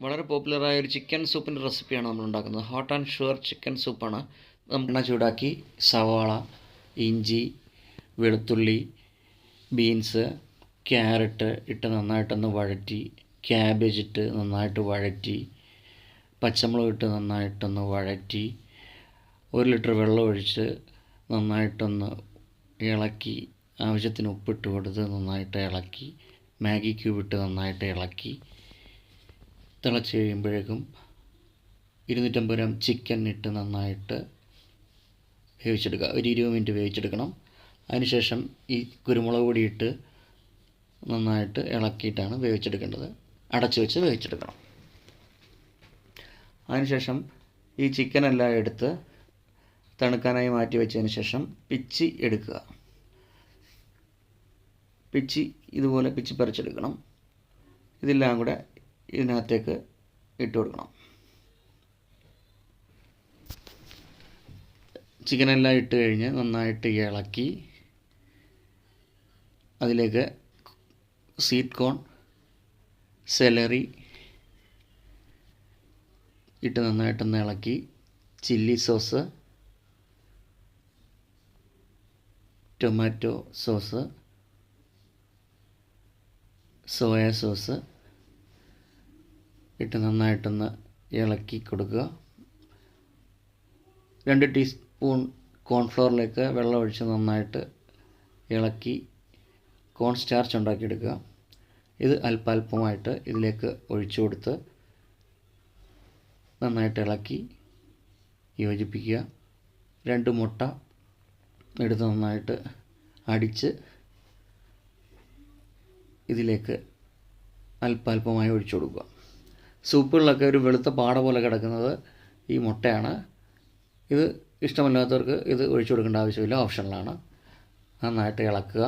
വളരെ പോപ്പുലറായ ഒരു ചിക്കൻ സൂപ്പിന്റെ റെസിപ്പിയാണ് നമ്മൾ ഉണ്ടാക്കുന്നത്. ഹോട്ട് ആൻഡ് ഷുവർ ചിക്കൻ സൂപ്പാണ് നമ്മൾ എണ്ണ ചൂടാക്കി സവാള ഇഞ്ചി വെളുത്തുള്ളി ബീൻസ് ക്യാരറ്റ് ഇട്ട് നന്നായിട്ടൊന്ന് വഴറ്റി ക്യാബേജ് ഇട്ട് നന്നായിട്ട് വഴറ്റി പച്ചമുളക് ഇട്ട് നന്നായിട്ടൊന്ന് വഴറ്റി ഒരു ലിറ്റർ വെള്ളം ഒഴിച്ച് നന്നായിട്ടൊന്ന് ഇളക്കി ആവശ്യത്തിന് ഉപ്പിട്ട് കൊടുത്ത് നന്നായിട്ട് ഇളക്കി മാഗി ക്യൂബ് ഇട്ട് നന്നായിട്ട് ഇളക്കി തിളച്ച് കഴിയുമ്പോഴേക്കും ഇരുന്നൂറ്റമ്പത് ഗ്രാം ചിക്കൻ ഇട്ട് നന്നായിട്ട് വേവിച്ചെടുക്കുക. ഒരു ഇരുപത് മിനിറ്റ് വേവിച്ചെടുക്കണം. അതിനുശേഷം ഈ കുരുമുളക് പൊടി ഇട്ട് നന്നായിട്ട് ഇളക്കിയിട്ടാണ് വേവിച്ചെടുക്കേണ്ടത്. അടച്ചു വെച്ച് വേവിച്ചെടുക്കണം. അതിനുശേഷം ഈ ചിക്കൻ ചിക്കനെല്ലാം എടുത്ത് തണുക്കാനായി മാറ്റി വെച്ചതിന് ശേഷം പിച്ചി എടുക്കുക. പിച്ചി ഇതുപോലെ പിച്ചി പറിച്ചെടുക്കണം. ഇതെല്ലാം കൂടെ ഇതിനകത്തേക്ക് ഇട്ട് കൊടുക്കണം. ചിക്കനെല്ലാം ഇട്ട് കഴിഞ്ഞ് നന്നായിട്ട് ഇളക്കി അതിലേക്ക് സീറ്റ് കോൺ സെലറി ഇട്ട് നന്നായിട്ടൊന്ന് ഇളക്കി chilli sauce tomato sauce soya sauce ഇട്ട് നന്നായിട്ടൊന്ന് ഇളക്കി കൊടുക്കുക. രണ്ട് ടീസ്പൂൺ കോൺഫ്ലോറിലേക്ക് വെള്ളം ഒഴിച്ച് നന്നായിട്ട് ഇളക്കി കോൺ സ്റ്റാർച്ച് ഉണ്ടാക്കിയെടുക്കുക. ഇത് അല്പാൽപമായിട്ട് ഇതിലേക്ക് ഒഴിച്ചു കൊടുത്ത് നന്നായിട്ട് ഇളക്കി യോജിപ്പിക്കുക. രണ്ട് മുട്ട എടുത്ത് നന്നായിട്ട് അടിച്ച് ഇതിലേക്ക് അല്പാൽപമായി ഒഴിച്ചു കൊടുക്കുക. സൂപ്പുകളിലൊക്കെ ഒരു വെളുത്ത പാട പോലെ കിടക്കുന്നത് ഈ മുട്ടയാണ്. ഇത് ഇഷ്ടമല്ലാത്തവർക്ക് ഇത് ഒഴിച്ചു കൊടുക്കേണ്ട ആവശ്യമില്ല. ഓപ്ഷനിലാണ് നന്നായിട്ട് ഇളക്കുക.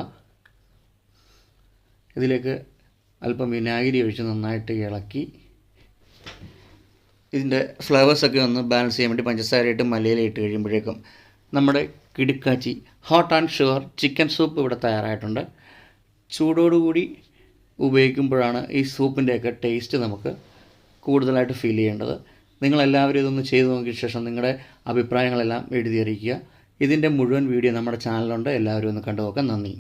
ഇതിലേക്ക് അല്പം വിനാഗിരി ഒഴിച്ച് നന്നായിട്ട് ഇളക്കി. ഇതിന്റെ ഫ്ലേവേഴ്സൊക്കെ ഒന്ന് ബാലൻസ് ചെയ്യാൻ വേണ്ടി പഞ്ചസാരയിട്ട് മലയിലിട്ട് കഴിയുമ്പോഴേക്കും നമ്മുടെ കിടുക്കാച്ചി hot and sugar chicken soup ഇവിടെ തയ്യാറായിട്ടുണ്ട്. ചൂടോടുകൂടി ഉപയോഗിക്കുമ്പോഴാണ് ഈ സൂപ്പിന്റെയൊക്കെ ടേസ്റ്റ് നമുക്ക് കൂടുതലായിട്ട് ഫീൽ ചെയ്യേണ്ടത്. നിങ്ങളെല്ലാവരും ഇതൊന്ന് ചെയ്തു നോക്കിയ ശേഷം നിങ്ങളുടെ അഭിപ്രായങ്ങളെല്ലാം എഴുതി അറിയിക്കുക. ഇതിന്റെ മുഴുവൻ വീഡിയോ നമ്മുടെ ചാനലുണ്ട് എല്ലാവരും ഒന്ന് കണ്ടു നോക്കാം നന്ദി.